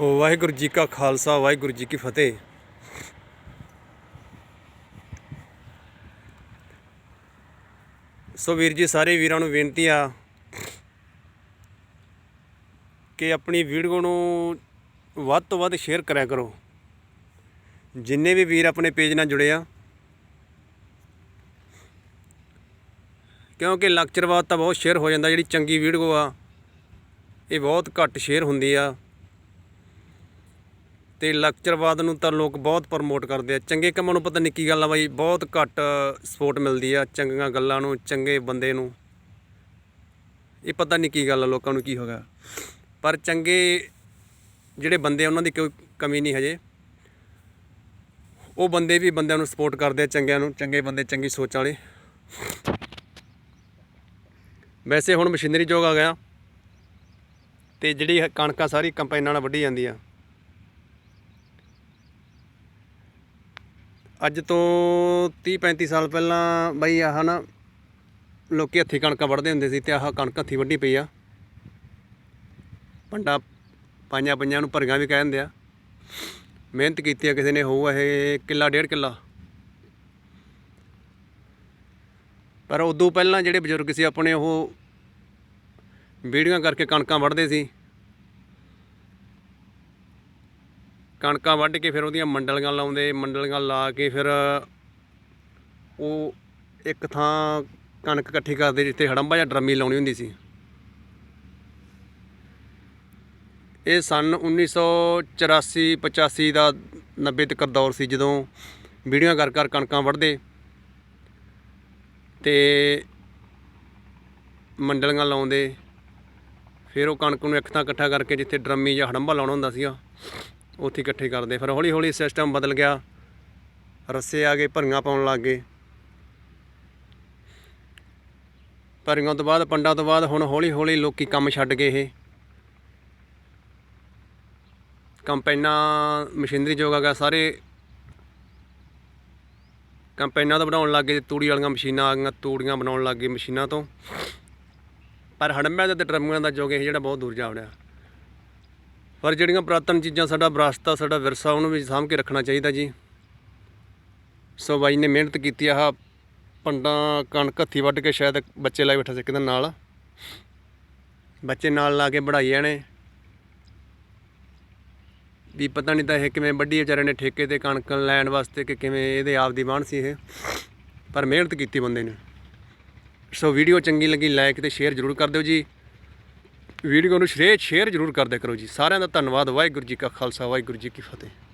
ਵਾਹਿਗੁਰੂ ਜੀ ਕਾ ਖਾਲਸਾ, ਵਾਹਿਗੁਰੂ ਜੀ ਕੀ ਫਤਿਹ। ਸੋ ਵੀਰ ਜੀ, ਸਾਰੇ ਵੀਰਾਂ ਨੂੰ ਬੇਨਤੀ ਆ ਕਿ ਆਪਣੀ ਵੀਡੀਓ ਨੂੰ ਵੱਧ ਤੋਂ ਵੱਧ ਸ਼ੇਅਰ ਕਰਿਆ ਕਰੋ। ਜਿੰਨੇ ਵੀ ਵੀਰ ਆਪਣੇ ਪੇਜ ਨਾਲ ਜੁੜੇ ਆ, ਕਿਉਂਕਿ ਲੈਕਚਰਵਾਦ ਤਾਂ ਬਹੁਤ ਸ਼ੇਅਰ ਹੋ ਜਾਂਦਾ, ਜਿਹੜੀ ਚੰਗੀ ਵੀਡੀਓ ਆ, ਇਹ ਬਹੁਤ ਘੱਟ ਸ਼ੇਅਰ ਹੁੰਦੀ ਆ। ਤੇ ਲੈਕਚਰਵਾਦ ਨੂੰ ਤਾਂ ਲੋਕ ਬਹੁਤ ਪ੍ਰਮੋਟ ਕਰਦੇ ਆ। ਚੰਗੇ ਕੰਮਾਂ ਨੂੰ ਪਤਾ ਨਹੀਂ ਕੀ ਗੱਲ ਆ ਬਾਈ, ਬਹੁਤ ਘੱਟ ਸਪੋਰਟ ਮਿਲਦੀ ਆ ਚੰਗੀਆਂ ਗੱਲਾਂ ਨੂੰ, ਚੰਗੇ ਬੰਦੇ ਨੂੰ। ਇਹ ਪਤਾ ਨਹੀਂ ਕੀ ਗੱਲ ਆ, ਲੋਕਾਂ ਨੂੰ ਕੀ ਹੋ ਗਿਆ। ਪਰ ਚੰਗੇ ਜਿਹੜੇ ਬੰਦੇ ਉਹਨਾਂ ਦੀ ਕੋਈ ਕਮੀ ਨਹੀਂ ਹਜੇ। ਉਹ ਬੰਦੇ ਵੀ ਬੰਦਿਆਂ ਨੂੰ ਸਪੋਰਟ ਕਰਦੇ ਆ, ਚੰਗਿਆਂ ਨੂੰ। ਚੰਗੇ ਬੰਦੇ, ਚੰਗੀ ਸੋਚ ਵਾਲੇ। ਵੈਸੇ ਹੁਣ ਮਸ਼ੀਨਰੀ ਯੋਗ ਆ ਗਿਆ। ਤੇ ਜਿਹੜੀ ਕਣਕਾਂ ਸਾਰੀ ਕੰਪਾਈਨਾਂ ਨਾਲ ਵੱਢੀ ਜਾਂਦੀ ਆ। ਅੱਜ ਤੋਂ 30 35 ਸਾਲ ਪਹਿਲਾਂ ਬਈ ਆਹ ਨਾ ਲੋਕੀ ਹੱਥੀਂ ਕਣਕਾਂ ਵੱਢਦੇ ਹੁੰਦੇ ਸੀ ਤੇ ਆਹ ਕਣਕ ਹੱਥੀਂ ਵੱਢੀ ਪਈ ਆ। ਪੰਡਾ ਪਾਈਆਂ ਪੰਜਾਂ ਨੂੰ ਭਰੀਆਂ ਵੀ ਕਹਿ ਦਿੰਦੇ ਆ। ਮਿਹਨਤ ਕੀਤੀ ਆ ਕਿਸੇ ਨੇ, ਹੋਊ ਇਹ ਕਿੱਲਾ, ਡੇਢ ਕਿੱਲਾ। ਪਰ ਉਦੋਂ ਪਹਿਲਾਂ ਜਿਹੜੇ ਬਜ਼ੁਰਗ ਸੀ ਆਪਣੇ, ਉਹ ਬੀੜੀਆਂ ਕਰਕੇ ਕਣਕਾਂ ਵੱਢਦੇ ਸੀ। ਕਣਕਾਂ ਵੱਢ ਕੇ ਫਿਰ ਉਹਦੀਆਂ ਮੰਡਲੀਆਂ ਲਾਉਂਦੇ, ਮੰਡਲੀਆਂ ਲਾ ਕੇ ਫਿਰ ਉਹ ਇੱਕ ਥਾਂ ਕਣਕ ਇਕੱਠੀ ਕਰਦੇ ਜਿੱਥੇ ਹੜੰਬਾ ਜਾਂ ਡਰਮੀ ਲਾਉਣੀ ਹੁੰਦੀ ਸੀ। ਇਹ ਸਨ 1984 85 ਦਾ 90 ਤੱਕ ਦੌਰ ਸੀ ਜਦੋਂ ਬੀੜੀਆਂ ਕਰ ਕਰ ਕਣਕਾਂ ਵੱਢਦੇ ਤੇ ਮੰਡਲੀਆਂ ਲਾਉਂਦੇ। ਫਿਰ ਉਹ ਕਣਕ ਨੂੰ ਇੱਕ ਥਾਂ ਇਕੱਠਾ ਕਰਕੇ ਜਿੱਥੇ ਡਰਮੀ ਜਾਂ ਹੜੰਬਾ ਲਾਉਣਾ ਹੁੰਦਾ ਸੀਗਾ। ਉੱਥੇ ਇਕੱਠੇ ਕਰਦੇ ਫਿਰ ਹੌਲੀ ਹੌਲੀ ਸਿਸਟਮ ਬਦਲ ਗਿਆ। ਰੱਸੇ ਆ ਗਏ, ਭਰੀਆਂ ਪਾਉਣ ਲੱਗ ਗਏ। ਭਰੀਆਂ ਤੋਂ ਬਾਅਦ, ਪੰਡਾਂ ਤੋਂ ਬਾਅਦ ਹੁਣ ਹੌਲੀ ਹੌਲੀ ਲੋਕੀ ਕੰਮ ਛੱਡ ਗਏ ਇਹ। ਕੰਪੈਨਾਂ ਮਸ਼ੀਨਰੀ ਯੁੱਗ ਆ ਗਿਆ ਸਾਰੇ ਕੰਪੈਨਾਂ ਤੋਂ ਬਣਾਉਣ ਲੱਗ ਗਏ ਤੂੜੀ ਵਾਲੀਆਂ ਮਸ਼ੀਨਾਂ ਆ ਗਈਆਂ, ਤੂੜੀਆਂ ਬਣਾਉਣ ਲੱਗ ਗਏ ਮਸ਼ੀਨਾਂ ਤੋਂ। ਪਰ ਹੜੰਬਿਆਂ ਦੇ ਤੇ ਡਰਮੀਆਂ ਦਾ ਯੁੱਗ ਇਹ ਜਿਹੜਾ ਬਹੁਤ ਦੂਰ ਜਾ ਵੜਿਆ। ਪਰ ਜਿਹੜੀਆਂ ਪੁਰਾਤਨ ਚੀਜ਼ਾਂ ਸਾਡਾ ਵਿਰਾਸਤ ਆ, ਸਾਡਾ ਵਿਰਸਾ, ਉਹਨੂੰ ਵੀ ਸਾਂਭ ਕੇ ਰੱਖਣਾ ਚਾਹੀਦਾ ਜੀ। ਸੋ ਬਾਈ ਨੇ ਮਿਹਨਤ ਕੀਤੀ ਆਹ ਪੰਡਾਂ ਕਣਕ ਹੱਥੀ ਵੱਢ ਕੇ ਸ਼ਾਇਦ ਬੱਚੇ ਲਾਈ ਬੈਠਾ ਸੀ ਕਿਤੇ ਨਾਲ। ਬੱਚੇ ਨਾਲ ਲਾ ਕੇ ਬੜਾਈ ਜਾਣੇ ਵੀ ਪਤਾ ਨਹੀਂ ਤਾਂ ਇਹ ਕਿਵੇਂ ਵੱਡੀ ਵਿਚਾਰੇ ਨੇ ਠੇਕੇ ਤੇ ਕਣਕ ਲੈਣ ਵਾਸਤੇ ਕਿ ਕਿਵੇਂ ਇਹਦੇ ਆਪ ਦੀ ਬਾਣ ਸੀ ਇਹ। ਪਰ ਮਿਹਨਤ ਕੀਤੀ ਬੰਦੇ ਨੇ। ਸੋ ਵੀਡੀਓ ਚੰਗੀ ਲੱਗੀ ਲਾਈਕ ਤੇ ਸ਼ੇਅਰ ਜ਼ਰੂਰ ਕਰ ਦਿਓ ਜੀ। ਵੀਡੀਓ ਨੂੰ ਸ਼ੇਅਰ ਸ਼ੇਅਰ ਜ਼ਰੂਰ ਕਰਦੇ ਕਰੋ ਜੀ। ਸਾਰਿਆਂ ਦਾ ਧੰਨਵਾਦ। ਵਾਹਿਗੁਰੂ ਜੀ ਕਾ ਖਾਲਸਾ, ਵਾਹਿਗੁਰੂ ਜੀ ਕੀ ਫਤਿਹ।